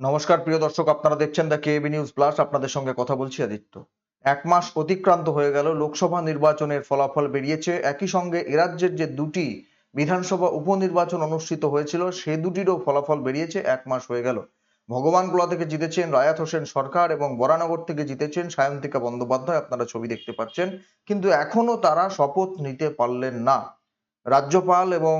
নমস্কার, প্রিয় দর্শক, আপনারা দেখছেন দ্য কেবি নিউজ প্লাস আপনাদের সঙ্গে কথা বলছি আদিত্য। এক মাস অতিক্রান্ত হয়ে গেল, লোকসভা নির্বাচনের ফলাফল বেরিয়েছে। একই সঙ্গে এ রাজ্যের যে দুটি বিধানসভা উপনির্বাচন অনুষ্ঠিত হয়েছিল, সে দুটিরও ফলাফল বেরিয়েছে, এক মাস হয়ে গেল। ভগবানগোলা থেকে জিতেছেন রায়াত হোসেন সরকার এবং বরানগর থেকে জিতেছেন সায়ন্তিকা বন্দ্যোপাধ্যায়। আপনারা ছবি দেখতে পাচ্ছেন। কিন্তু এখনও তারা শপথ নিতে পারলেন না। রাজ্যপাল এবং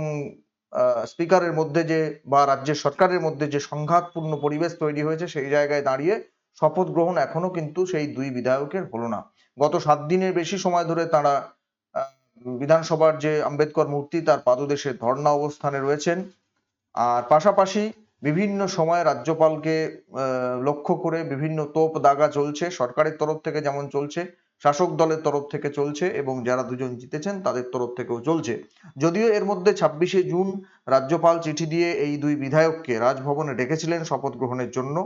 স্পিকারের মধ্যে যে বা রাজ্যের সরকারের মধ্যে যে সংঘাতপূর্ণ পরিবেশ তৈরি হয়েছে সেই জায়গায় দাঁড়িয়ে শপথ গ্রহণ এখনও কিন্তু সেই দুই বিধায়কের হলো না। গত সাত দিনের বেশি সময় ধরে তারা বিধানসভার যে আম্বেদকর মূর্তি তার পাদদেশে ধর্ণা অবস্থানে রয়েছেন। আর পাশাপাশি বিভিন্ন সময় রাজ্যপালকে লক্ষ্য করে বিভিন্ন তোপ দাগা চলছে। সরকারের তরফ থেকে যেমন চলছে শাসক দলের তরফ থেকে চলছে এবং যারা দুজন জিতেছেন তাদের তরফ থেকেও চলছে। যদিও এর মধ্যে ছাব্বিশে জুন রাজ্যপাল চিঠি দিয়ে এই দুই বিধায়ককে রাজভবনে ডেকেছিলেন শপথ গ্রহণের জন্য,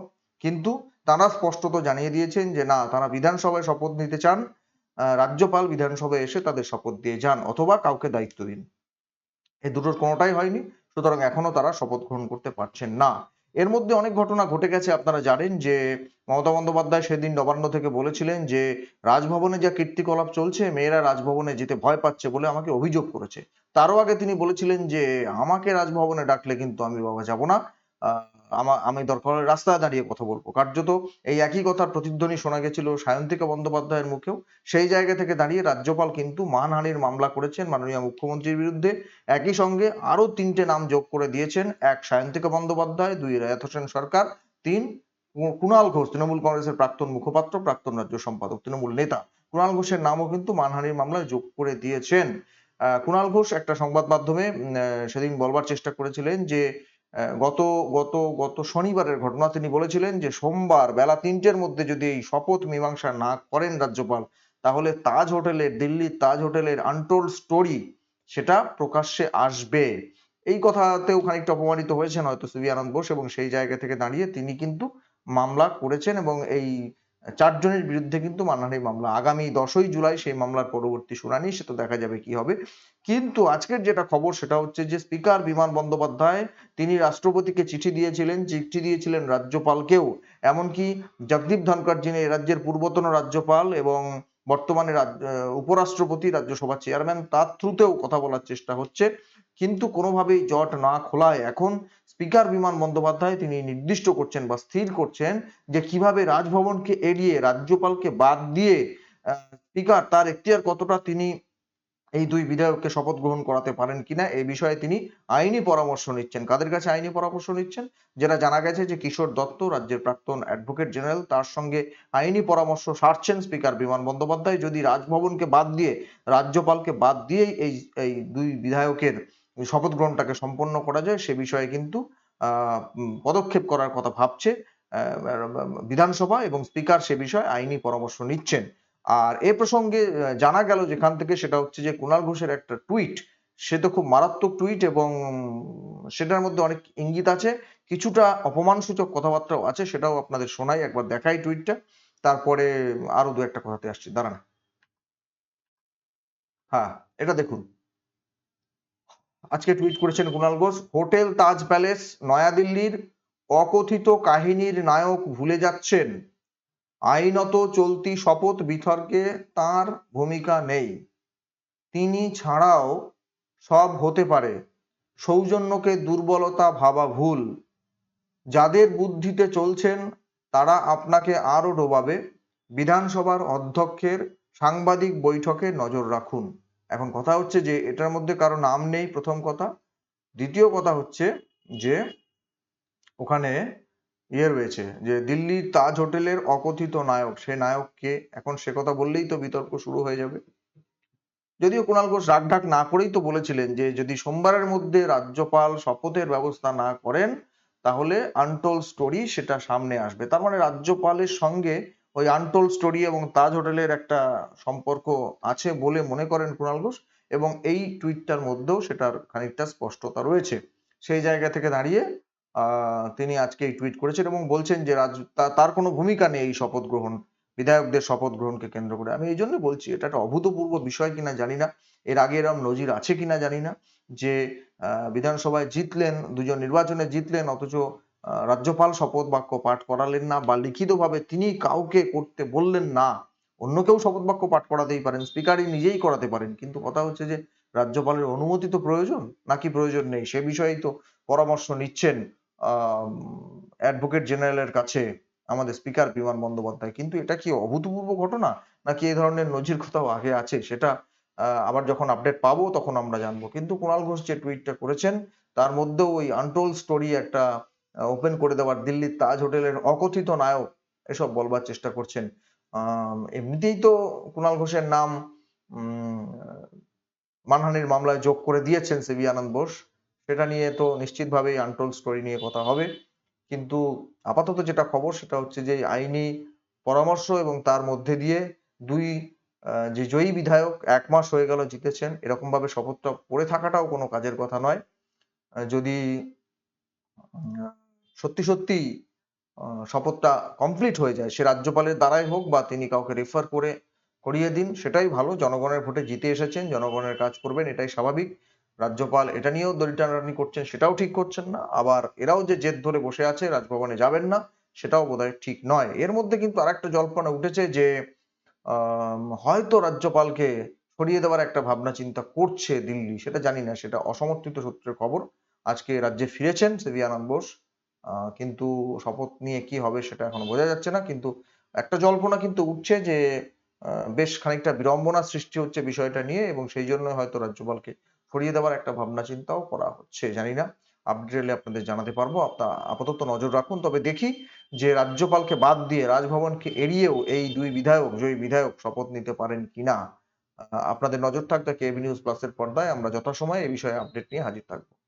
কিন্তু তারা স্পষ্টত জানিয়ে দিয়েছেন যে না, তারা বিধানসভায় শপথ নিতে চান রাজ্যপাল বিধানসভায় এসে তাদের শপথ দিয়ে যান অথবা কাউকে দায়িত্ব দিন। এই দুটোর কোনোটাই হয়নি, সুতরাং এখনও তারা শপথ গ্রহণ করতে পারছেন না। এর মধ্যে অনেক ঘটনা ঘটে গেছে, আপনারা জানেন যে মমতা বন্দ্যোপাধ্যায় সেদিন নবান্ন থেকে বলেছিলেন যে রাজভবনে যা কীর্তিকলাপ চলছে মেয়েরা রাজভবনে যেতে ভয় পাচ্ছে বলে আমাকে অভিযোগ করেছে। তারও আগে তিনি বলেছিলেন যে আমাকে রাজভবনে ডাকলে কিন্তু আমি বাবা যাব না। আহ, আমা- দরকার রাস্তায় দাঁড়িয়ে কথা বলব। কার্যত এই একই কথার প্রতিধ্বনি শোনা গেছিল সায়ন্তিকা বন্দ্যোপাধ্যায়ের মুখেও। সেই জায়গা থেকে দাঁড়িয়ে রাজ্যপাল কিন্তু মানহানির মামলা করেছেন মাননীয় মুখ্যমন্ত্রীর বিরুদ্ধে। একই সঙ্গে আরও তিনটে নাম যোগ করে দিয়েছেন এক সায়ন্তিকা বন্দ্যোপাধ্যায় দুই রায়াত হোসেন সরকার তিন কুণাল ঘোষ, তৃণমূল কংগ্রেসের প্রাক্তন মুখপাত্র, প্রাক্তন রাজ্য সম্পাদক, তৃণমূল নেতা। কুণাল ঘোষের নামও কিন্তু মানহানির মামলায় যোগ করে দিয়েছেন। কুণাল ঘোষ একটা সংবাদ মাধ্যমে সেদিন বলবার চেষ্টা করেছিলেন যে গত গত গত শনিবারের ঘটনা তিনি বলেছিলেন যে, সোমবার বেলা তিনটের মধ্যে যদি এই শপথ মীমাংসা না করেন রাজ্যপাল, তাহলে তাজ হোটেলের দিল্লির তাজ হোটেলের আনটোল্ড স্টোরি সেটা প্রকাশ্যে আসবে। এই কথাতেও খানিকটা অপমানিত হয়েছেন হয়তো সিবি আনন্দ বোস এবং সেই জায়গা থেকে দাঁড়িয়ে তিনি কিন্তু মামলা করেছেন এবং এই চারজনের বিরুদ্ধে কিন্তু মানহানির মামলা। আগামী দশই জুলাই সেই মামলার পরবর্তী শুনানি সে তো দেখা যাবে কি হবে। কিন্তু আজকের যেটা খবর, সেটা হচ্ছে যে স্পিকার বিমান বন্দ্যোপাধ্যায়, তিনি রাষ্ট্রপতিকে চিঠি দিয়েছিলেন চিঠি দিয়েছিলেন রাজ্যপালকেও। এমনকি জগদীপ ধনকর যিনি রাজ্যের পূর্বতন রাজ্যপাল এবং বর্তমানে রাজ- উপরাষ্ট্রপতি রাজ্যসভার চেয়ারম্যান তার থ্রুতেও কথা বলার চেষ্টা হচ্ছে। কিন্তু কোনোভাবেই জট না খোলায় এখন স্পিকার বিমান বন্দ্যোপাধ্যায় তিনি নির্দিষ্ট করছেন বা স্থির করছেন যে কীভাবে রাজভবনকে এড়িয়ে রাজ্যপালকে বাদ দিয়ে স্পিকার তার এখতিয়ার কতটা তিনি এই দুই বিধায়ককে শপথ গ্রহণ করাতে পারেন কিনা এই বিষয়ে তিনি আইনি পরামর্শ নিচ্ছেন। কাদের কাছে আইনি পরামর্শ নিচ্ছেন? যেটা জানা গেছে যে কিশোর দত্ত, রাজ্যের প্রাক্তন অ্যাডভোকেট জেনারেল তার সঙ্গে আইনি পরামর্শ সারছেন স্পিকার বিমান বন্দ্যোপাধ্যায়। যদি রাজভবনকে বাদ দিয়ে, রাজ্যপালকে বাদ দিয়েই এই এই দুই বিধায়কের শপথ গ্রহণটাকে সম্পন্ন করা যায়, সে বিষয়ে কিন্তু পদক্ষেপ করার কথা ভাবছে বিধানসভা এবং স্পিকার সে বিষয়ে আইনি পরামর্শ নিচ্ছেন। আর এ প্রসঙ্গে জানা গেল যেখান থেকে সেটা হচ্ছে যে কুণাল ঘোষের একটা টুইট, সে তো খুব মারাত্মক টুইট এবং সেটার মধ্যে অনেক ইঙ্গিত আছে। কিছুটা অপমানসূচক কথাবার্তাও আছে, সেটাও আপনাদের শোনাই, একবার দেখাই টুইটটা। তারপরে আরও দু একটা কথাতে আসছি। দাঁড়ান। হ্যাঁ এটা দেখুন। আজকে টুইট করেছেন কুণাল ঘোষ, হোটেল তাজ প্যালেস, নয়াদিল্লির অকথিত কাহিনীর নায়ক ভুলে যাচ্ছেন। আইনত চলতি শপথ বিতর্কে তার ভূমিকা নেই। তিনি ছাড়াও সব হতে পারে। সৌজন্যকে দুর্বলতা ভাবা ভুল। যাদের বুদ্ধিতে চলছেন, তারা আপনাকে আরও ডোবাবে। বিধানসভার অধ্যক্ষের সাংবাদিক বৈঠকে নজর রাখুন। এখন কথা হচ্ছে যে, এটার মধ্যে কারও নাম নেই প্রথম কথা। দ্বিতীয় কথা হচ্ছে যে, ওখানে ইয়ে রয়েছে যে দিল্লির তাজ হোটেলের অকথিত নায়ক, সে নায়ককে এখন সে কথা বললেই তো বিতর্ক শুরু হয়ে যাবে। যদিও কুণাল ঘোষ রাগঢাক না করেই তো বলেছিলেন যে যদি সোমবারের মধ্যে রাজ্যপাল শপথের ব্যবস্থা না করেন, তাহলে আনটোল স্টোরি সেটা সামনে আসবে। তার মানে রাজ্যপালের সঙ্গে ওই আনটোল স্টোরি এবং তাজ হোটেলের একটা সম্পর্ক আছে বলে মনে করেন কুণাল ঘোষ এবং এই টুইটটার মধ্যেও সেটার খানিকটা স্পষ্টতা রয়েছে। সেই জায়গা থেকে দাঁড়িয়ে তিনি আজকে এই টুইট করেছেন এবং বলছেন যে রাজ তার কোনো ভূমিকা নেই এই শপথ গ্রহণ, বিধায়কদের শপথ গ্রহণকে কেন্দ্র করে। আমি এই জন্য বলছি, এটা একটা অভূতপূর্ব বিষয় কিনা জানি না। এর আগে এরম নজির আছে কিনা জানি না যে বিধানসভায় জিতলেন, দুজন নির্বাচনে জিতলেন, অথচ রাজ্যপাল শপথ বাক্য পাঠ করালেন না বা লিখিতভাবে তিনি কাউকে করতে বললেন না। অন্য কেউ শপথ বাক্য পাঠ করাতেই পারেন, স্পিকারই নিজেই করাতে পারেন। কিন্তু কথা হচ্ছে যে, রাজ্যপালের অনুমতি তো প্রয়োজন? নাকি প্রয়োজন নেই? সে বিষয়েই তো পরামর্শ নিচ্ছেন অ্যাডভোকেট জেনারেলের কাছে আমাদের স্পিকার বিমান বন্দ্যোপাধ্যায়। কিন্তু এটা কি অভূতপূর্ব ঘটনা? নাকি এই ধরনের নজির কোথাও আগে আছে? সেটা আবার যখন আপডেট পাবো তখন আমরা জানব। কিন্তু কুণাল ঘোষ যে টুইটটা করেছেন, তার মধ্যেও ওই আনটোল স্টোরি একটা ওপেন করে দেওয়ার দিল্লির তাজ হোটেলের অকথিত নায়ক এসব বলবার চেষ্টা করছেন। এমনিতেই তো কুণাল ঘোষের নাম মানহানির মামলায় যোগ করে দিয়েছেন সিবি আনন্দ বোস। সেটা নিয়ে তো নিশ্চিতভাবেই আনটোল স্টোরি নিয়ে কথা হবে। কিন্তু আপাতত যেটা খবর সেটা হচ্ছে যে আইনি পরামর্শ এবং তার মধ্যে দিয়ে দুই যে জয়ী বিধায়ক এক মাস হয়ে গেল জিতেছেন এরকম ভাবে শপথটা পড়ে থাকাটাও কোনো কাজের কথা নয়। যদি সত্যি সত্যি শপথটা কমপ্লিট হয়ে যায়, সে রাজ্যপালের দ্বারাই হোক বা তিনি কাউকে রেফার করে, করিয়ে দিন, সেটাই ভালো। জনগণের ভোটে জিতে এসেছেন, জনগণের কাজ করবেন, এটাই স্বাভাবিক। রাজ্যপাল এটা নিয়েও দড়ি টানাটানি করছেন, সেটাও ঠিক করছেন না। আবার এরাও যে জেদ ধরে বসে আছে, রাজভবনে যাবেন না, সেটাও বোধহয় ঠিক নয়। এর মধ্যে কিন্তু আরেকটা জল্পনা উঠেছে যে হয়তো রাজ্যপালকে সরিয়ে দেওয়ার একটা ভাবনা চিন্তা করছে দিল্লি, সেটা জানি না, সেটা অসমর্থিত সূত্রের খবর। আজকে রাজ্যে ফিরেছেন সিবি আনন্দ বোস কিন্তু শপথ নিয়ে কি হবে সেটা এখনও বোঝা যাচ্ছে না। কিন্তু একটা জল্পনা কিন্তু উঠছে যে বেশ খানিকটা বিড়ম্বনা সৃষ্টি হচ্ছে বিষয়টা নিয়ে এবং সেই জন্য হয়তো রাজ্যপালকে সরিয়ে দেওয়ার একটা ভাবনা চিন্তাও করা হচ্ছে, জানি না। আপডেট এলে আপনাদের জানাতে পারব। আপনার আপাতত নজর রাখুন। তবে দেখি যে রাজ্যপালকে বাদ দিয়ে রাজভবনকে এড়িয়েও এই দুই বিধায়ক, জয়ী বিধায়ক শপথ নিতে পারেন কিনা আপনাদের নজর থাকবে কেবি নিউজ প্লাসের পর্দায়। আমরা যথাসময়ে এই বিষয়ে আপডেট নিয়ে হাজির থাকব।